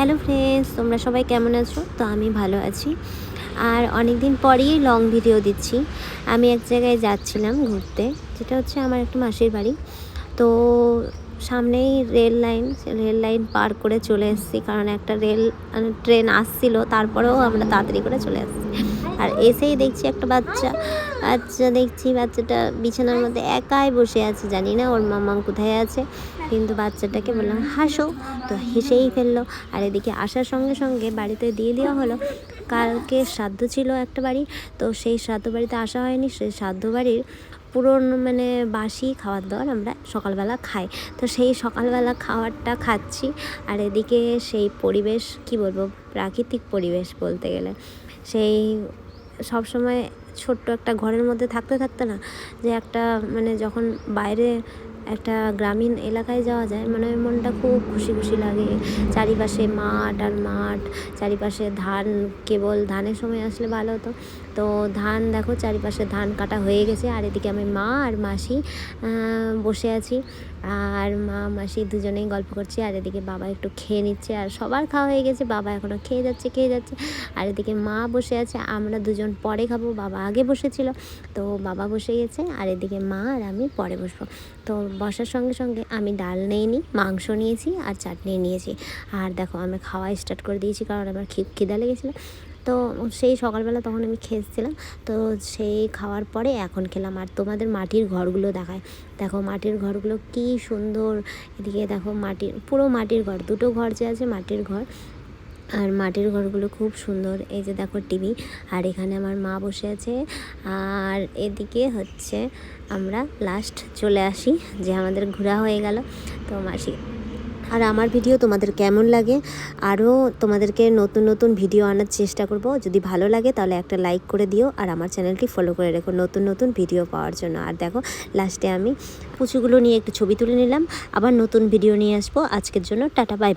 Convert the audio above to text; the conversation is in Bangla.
হ্যালো ফ্রেন্ডস, তোমরা সবাই কেমন আছো? তো আমি ভালো আছি। আর অনেক দিন পরেই লং ভিডিও দিচ্ছি। আমি এক জায়গায় যাচ্ছিলাম ঘুরতে, যেটা হচ্ছে আমার একটা মাসির বাড়ি। তো সামনেই রেল লাইন রেল লাইন পার করে চলে এসেছি। কারণ একটা রেল মানে ট্রেন আসছিল, তারপরেও আমরা তাড়াতাড়ি করে চলে আসছি আর এসেই দেখছি একটা বাচ্চা। বাচ্চা দেখছি বাচ্চাটা বিছানার মধ্যে একাই বসে আছে, জানি না ওর মামাম কোথায় আছে। কিন্তু বাচ্চাটাকে বললাম হাসো। তো হেসেই ফেলল। আর এদিকে আসার সঙ্গে সঙ্গে বাড়িতে দিয়ে দেওয়া হলো। কালকে শ্রাদ্ধ ছিল একটা বাড়ি, তো সেই শ্রাদ্ধ বাড়িতে আসা হয়নি। সেই শ্রাদ্ধ বাড়ির পুরনো মানে বাসি খাবার দাবার আমরা সকালবেলা খাই। তো সেই সকালবেলা খাবারটা খাচ্ছি। আর এদিকে সেই পরিবেশ, কি বলব, প্রাকৃতিক পরিবেশ বলতে গেলে। সেই সব সময় ছোট্ট একটা ঘরের মধ্যে থাকতে থাকতে না, যে একটা মানে যখন বাইরে একটা গ্রামীণ এলাকায় যাওয়া যায় মানে মনটা খুব খুশি খুশি লাগে। চারিপাশে মাঠ আর মাঠ, চারিপাশে ধান, কেবল ধানের সময় আসলে ভালো হতো। তো ধান দেখো, চারিপাশে ধান কাটা হয়ে গেছে, আর এদিকে আমি মা আর মাসি বসে আছি। আর মা, মাসি দুজনেই গল্প করছে। আর এদিকে বাবা একটু খেয়ে নিচ্ছে, আর সবার খাওয়া হয়ে গেছে। বাবা এখনও খেয়ে যাচ্ছে খেয়ে যাচ্ছে। আর এদিকে মা বসে আছে, আমরা দুজন পরে খাব, বাবা আগে বসেছিল। তো বাবা বসে গেছে, আর এদিকে মা আর আমি পরে বসবো। তো বসার সঙ্গে সঙ্গে আমি ডাল নিইনি, মাংস নিয়েছি আর চাটনি নিয়েছি। আর দেখো, আমি খাওয়া স্টার্ট করে দিয়েছি, কারণ আমার খিদ লেগেছিলো। তো সেই সকালবেলা তখন আমি খেয়েছিলাম। তো সেই খাওয়ার পরে এখন খেলাম। আর তোমাদের মাটির ঘরগুলো দেখায়। দেখো মাটির ঘরগুলো কি সুন্দর। এদিকে দেখো মাটির, পুরো মাটির ঘর। দুটো ঘর যে আছে মাটির ঘর। আর মাটির ঘরগুলো খুব সুন্দর। এই যে দেখো টিভি। আর এখানে আমার মা বসে আছে। আর এদিকে হচ্ছে আমরা লাস্ট চলে আসি। যে আমাদের ঘোরা হয়ে গেল। তো মাসি আর আমার ভিডিও তোমাদের কেমন লাগে? আরও তোমাদেরকে নতুন নতুন ভিডিও আনার চেষ্টা করব। যদি ভালো লাগে তাহলে একটা লাইক করে দিও আর আমার চ্যানেলটি ফলো করে রেখো নতুন নতুন ভিডিও পাওয়ার জন্য। আর দেখো লাস্টে আমি পুচুগুলো নিয়ে একটু ছবি তুলে নিলাম। আবার নতুন ভিডিও নিয়ে আসব। আজকের জন্য টাটা বাই বাই